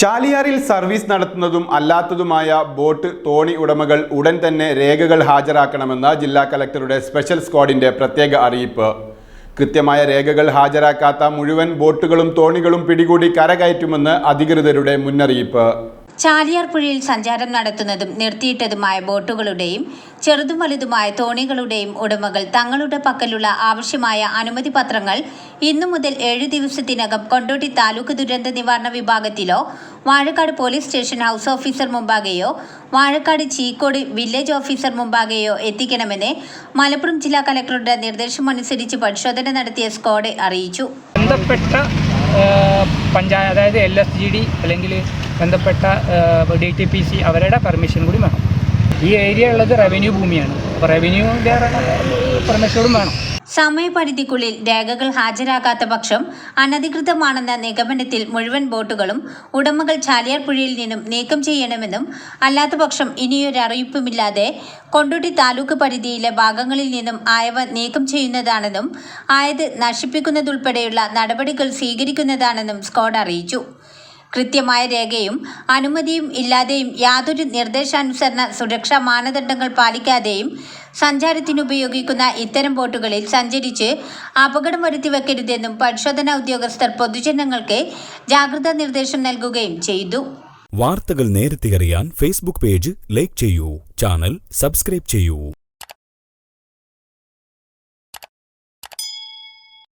ചാലിയാറിൽ service നടത്തുന്നതും അല്ലാത്തതുമായ boat തോണി ഉടമകൾ ഉടൻ തന്നെ രേഖകൾ ഹാജരാക്കണമെന്ന ജില്ലാ കലക്ടറുടെ സ്പെഷ്യൽ സ്ക്വാഡിന്റെ പ്രത്യേക അറിയിപ്പ്. കൃത്യമായ രേഖകൾ ഹാജരാക്കാത്ത മുഴുവൻ ബോട്ടുകളും തോണികളും പിടികൂടി കരകയറ്റുമെന്ന് അധികൃതരുടെ മുന്നറിയിപ്പ്. ചാലിയാർ പുഴയിൽ സഞ്ചാരം നടത്തുന്നതും നിർത്തിയിട്ടതുമായ ബോട്ടുകളുടെയും ചെറുതും വലുതുമായ തോണികളുടെയും ഉടമകൾ തങ്ങളുടെ പക്കലുള്ള ആവശ്യമായ അനുമതി പത്രങ്ങൾ ഇന്നു മുതൽ ഏഴു ദിവസത്തിനകം കൊണ്ടോട്ടി താലൂക്ക് ദുരന്ത നിവാരണ വിഭാഗത്തിലോ Vazhakkad police station house officer മുമ്പാകെയോ Vazhakkad Cheekode village officer മുമ്പാകെയോ എത്തിക്കണമെന്ന് മലപ്പുറം ജില്ലാ കലക്ടറുടെ നിർദ്ദേശമനുസരിച്ച് പരിശോധന നടത്തിയ സ്ക്വാഡ് അറിയിച്ചു. ബന്ധപ്പെട്ട പഞ്ചായത്ത് അതായത് എൽ എസ് ജി ഡി അല്ലെങ്കിൽ ബന്ധപ്പെട്ട ഡി ടി പി സി അവരുടെ പെർമിഷൻ കൂടി വേണം. ഈ ഏരിയ ഉള്ളത് റവന്യൂ ഭൂമിയാണ്. അപ്പോൾ റവന്യൂവിന്റെ പെർമിഷനും വേണം. സമയപരിധിക്കുള്ളിൽ രേഖകൾ ഹാജരാക്കാത്ത പക്ഷം അനധികൃതമാണെന്ന നിഗമനത്തിൽ മുഴുവൻ ബോട്ടുകളും ഉടമകൾ ചാലിയാർ പുഴയിൽ നിന്നും നീക്കം ചെയ്യണമെന്നും അല്ലാത്ത പക്ഷം ഇനിയൊരു അറിയിപ്പുമില്ലാതെ കൊണ്ടോട്ടി താലൂക്ക് പരിധിയിലെ ഭാഗങ്ങളിൽ നിന്നും ആയവ നീക്കം ചെയ്യുന്നതാണെന്നും ആയത് നശിപ്പിക്കുന്നതുൾപ്പെടെയുള്ള നടപടികൾ സ്വീകരിക്കുന്നതാണെന്നും സ്കോഡ് അറിയിച്ചു. കൃത്യമായ രേഖയും അനുമതിയും ഇല്ലാതെയും യാതൊരു നിർദ്ദേശാനുസരണ സുരക്ഷാ മാനദണ്ഡങ്ങൾ പാലിക്കാതെയും സഞ്ചാരത്തിനുപയോഗിക്കുന്ന ഇത്തരം ബോട്ടുകളിൽ സഞ്ചരിച്ച് അപകടം വരുത്തി വെക്കരുതെന്നും പരിശോധനാ ഉദ്യോഗസ്ഥർ പൊതുജനങ്ങൾക്ക് ജാഗ്രതാ നിർദ്ദേശം നൽകുകയും ചെയ്തു. വാർത്തകൾ നേരത്തെ അറിയാൻ ഫേസ്ബുക്ക് പേജ് ലൈക്ക് ചെയ്യൂ ചാനൽ സബ്സ്ക്രൈബ് ചെയ്യൂ.